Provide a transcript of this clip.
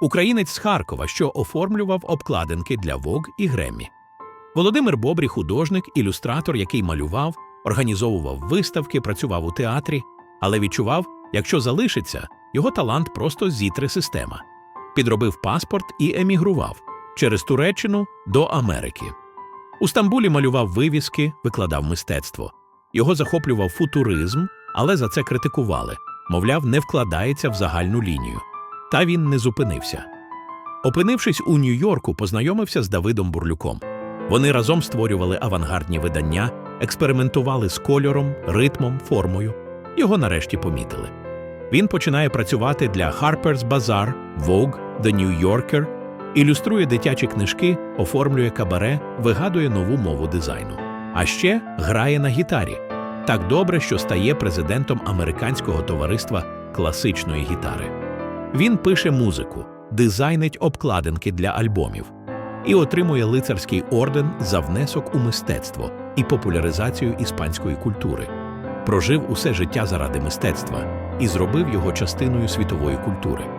українець з Харкова, що оформлював обкладинки для Vogue і Греммі. Володимир Бобрі художник, ілюстратор, який малював, організовував виставки, працював у театрі, але відчував, якщо залишиться, його талант просто зітре система. Підробив паспорт і емігрував через Туреччину до Америки. У Стамбулі малював вивіски, викладав мистецтво. Його захоплював футуризм, але за це критикували. Мовляв, не вкладається в загальну лінію. Та він не зупинився. Опинившись у Нью-Йорку, познайомився з Давидом Бурлюком. Вони разом створювали авангардні видання, експериментували з кольором, ритмом, формою. Його нарешті помітили. Він починає працювати для Harper's Bazaar, Vogue, The New Yorker, ілюструє дитячі книжки, оформлює кабаре, вигадує нову мову дизайну. А ще грає на гітарі. Так добре, що стає президентом американського товариства класичної гітари. Він пише музику, дизайнить обкладинки для альбомів і отримує лицарський орден за внесок у мистецтво і популяризацію іспанської культури. Прожив усе життя заради мистецтва і зробив його частиною світової культури.